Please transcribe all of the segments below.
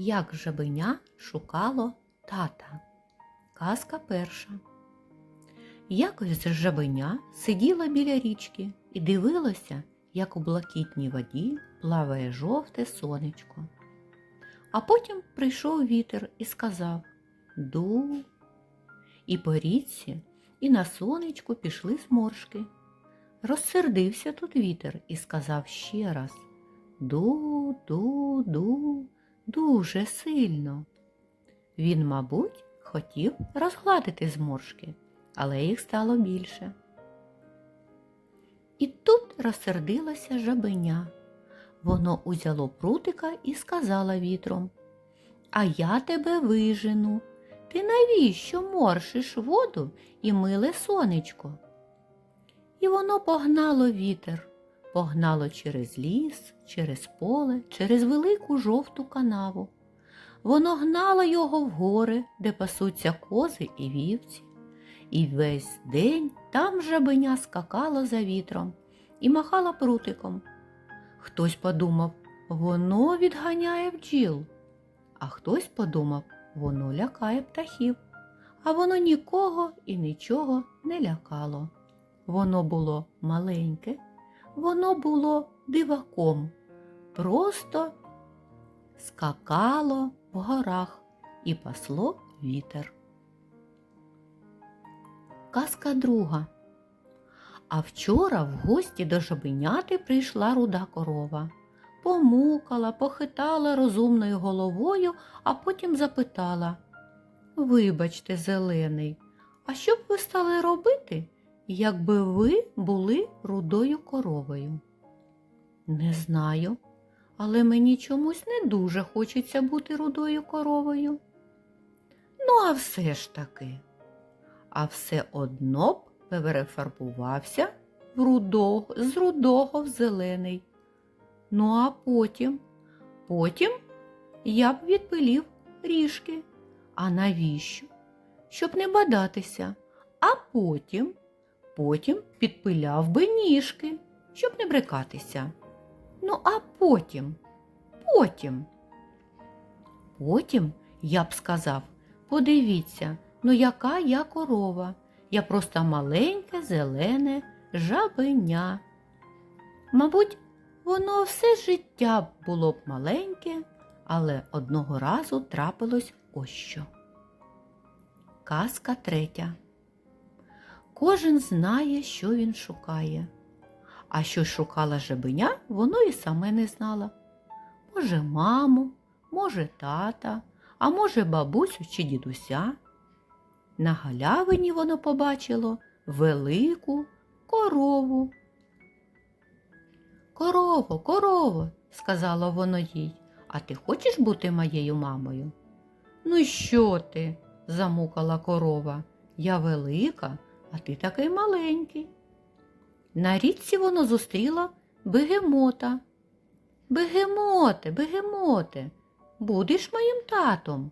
Як жабеня шукало тата. Казка перша. Якось жабеня сиділа біля річки і дивилася, як у блакитній воді плаває жовте сонечко. А потім прийшов вітер і сказав Ду. І по річці, і на сонечку пішли зморшки. Розсердився тут вітер і сказав ще раз Ду, ду, ду, дуже сильно. Він, мабуть, хотів розгладити зморшки, але їх стало більше. І тут розсердилася жабеня. Воно узяло прутика і сказала вітром А я тебе вижену. Ти навіщо моршиш воду і миле сонечко? І воно погнало вітер, погнало через ліс, через поле, через велику жовту канаву. Воно гнало його в гори, де пасуться кози і вівці. І весь день там жабеня скакала за вітром і махала прутиком. Хтось подумав, воно відганяє бджіл, а хтось подумав, воно лякає птахів, а воно нікого і нічого не лякало. Воно було маленьке, воно було диваком, просто скакало в горах і пасло вітер. Казка друга. А вчора в гості до жабеняти прийшла руда корова. Помукала, похитала розумною головою, а потім запитала Вибачте, зелений, а що б ви стали робити, якби ви були рудою коровою? Не знаю, але мені чомусь не дуже хочеться бути рудою коровою. Ну, а все ж таки, а все одно б перефарбувався в рудого, з рудого в зелений. Ну, а потім, потім я б відпилів ріжки. А навіщо? Щоб не бадатися. А потім, потім підпиляв би ніжки, щоб не брикатися. Ну, а потім, потім. Потім я б сказав, подивіться, ну яка я корова. Я просто маленьке зелене жабеня. Мабуть, воно все життя було б маленьке, але одного разу трапилось ось що. Казка третя. Кожен знає, що він шукає. А що шукала жабеня, воно і саме не знала. Може, маму, може, тата, а може, бабусю чи дідуся. На галявині воно побачило велику корову. Корово, корово, сказала воно їй, а ти хочеш бути моєю мамою? Ну, що ти? замукала корова. Я велика, а ти такий маленький. На річці воно зустріло бегемота. Бегемоте, бегемоте, будеш моїм татом?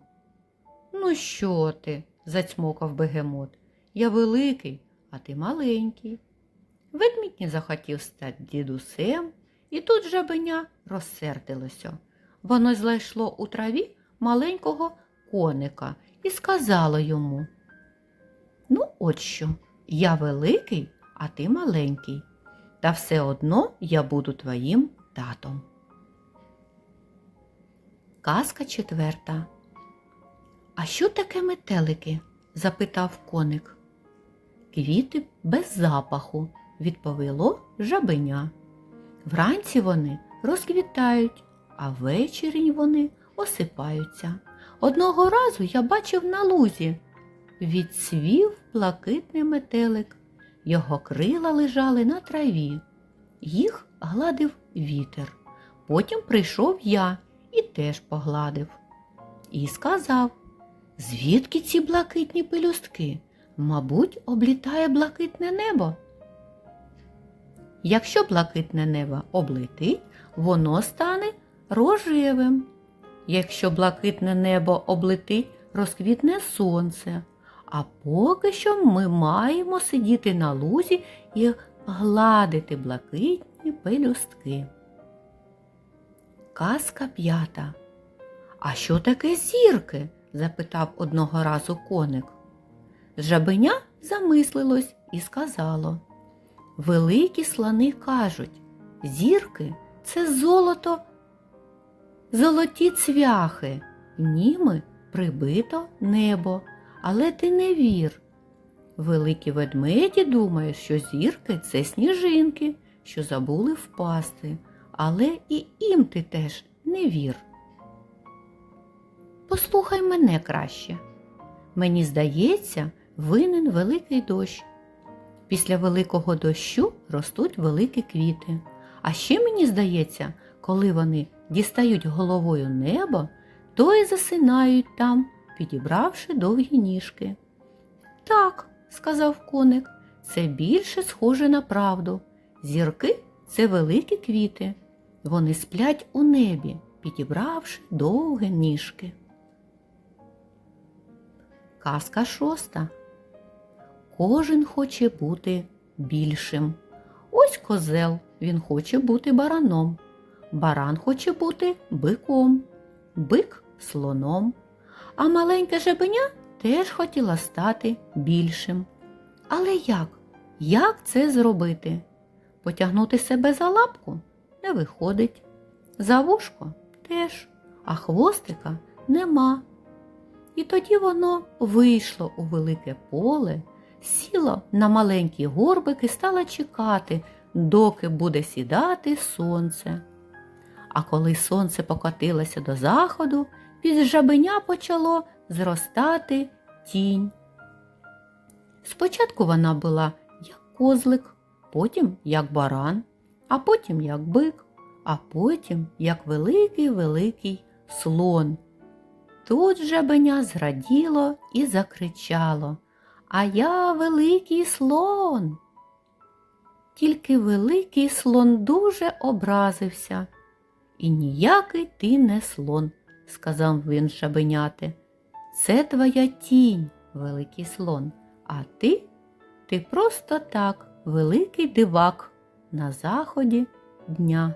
Ну, що ти? зацьмокав бегемот. Я великий, а ти маленький. Ведмідь не захотів стати дідусем, і тут жабеня розсердилося. Воно знайшло у траві маленького коника і сказало йому Ну, от що, я великий, а ти маленький, та все одно я буду твоїм татом. Казка четверта. А що таке метелики? запитав коник. Квіти без запаху, відповіло жабеня. Вранці вони розквітають, а ввечері вони осипаються. Одного разу я бачив на лузі. Відцвів блакитний метелик. Його крила лежали на траві. Їх гладив вітер. Потім прийшов я і теж погладив. І сказав Звідки ці блакитні пелюстки? Мабуть, облітає блакитне небо. Якщо блакитне небо облетить, воно стане рожевим. Якщо блакитне небо облетить, розквітне сонце. А поки що ми маємо сидіти на лузі і гладити блакитні пелюстки. Казка п'ята. А що таке зірки? запитав одного разу коник. Жабеня замислилось і сказало Великі слони кажуть, зірки це золото, золоті цвяхи, німи прибито небо, але ти не вір. Великі ведмеді думають, що зірки це сніжинки, що забули впасти, але і їм ти теж не вір. Послухай мене краще. Мені здається, винен великий дощ. Після великого дощу ростуть великі квіти. А ще мені здається, коли вони дістають головою небо, то й засинають там, підібравши довгі ніжки. Так, сказав коник, це більше схоже на правду. Зірки це великі квіти. Вони сплять у небі, підібравши довгі ніжки. Казка шоста. Кожен хоче бути більшим. Ось козел, він хоче бути бараном. Баран хоче бути биком, бик слоном. А маленьке жабеня теж хотіла стати більшим. Але як? Як це зробити? Потягнути себе за лапку не виходить. За вушко теж, а хвостика нема. І тоді воно вийшло у велике поле, сіло на маленький горбик і стало чекати, доки буде сідати сонце. А коли сонце покотилося до заходу, від жабеня почало зростати тінь. Спочатку вона була як козлик, потім як баран, а потім як бик, а потім як великий-великий слон. Тут жабеня зраділо і закричало А я великий слон. Тільки великий слон дуже образився. І ніякий ти не слон, сказав він шабеняти. Це твоя тінь, великий слон, а ти ти просто так, великий дивак на заході дня.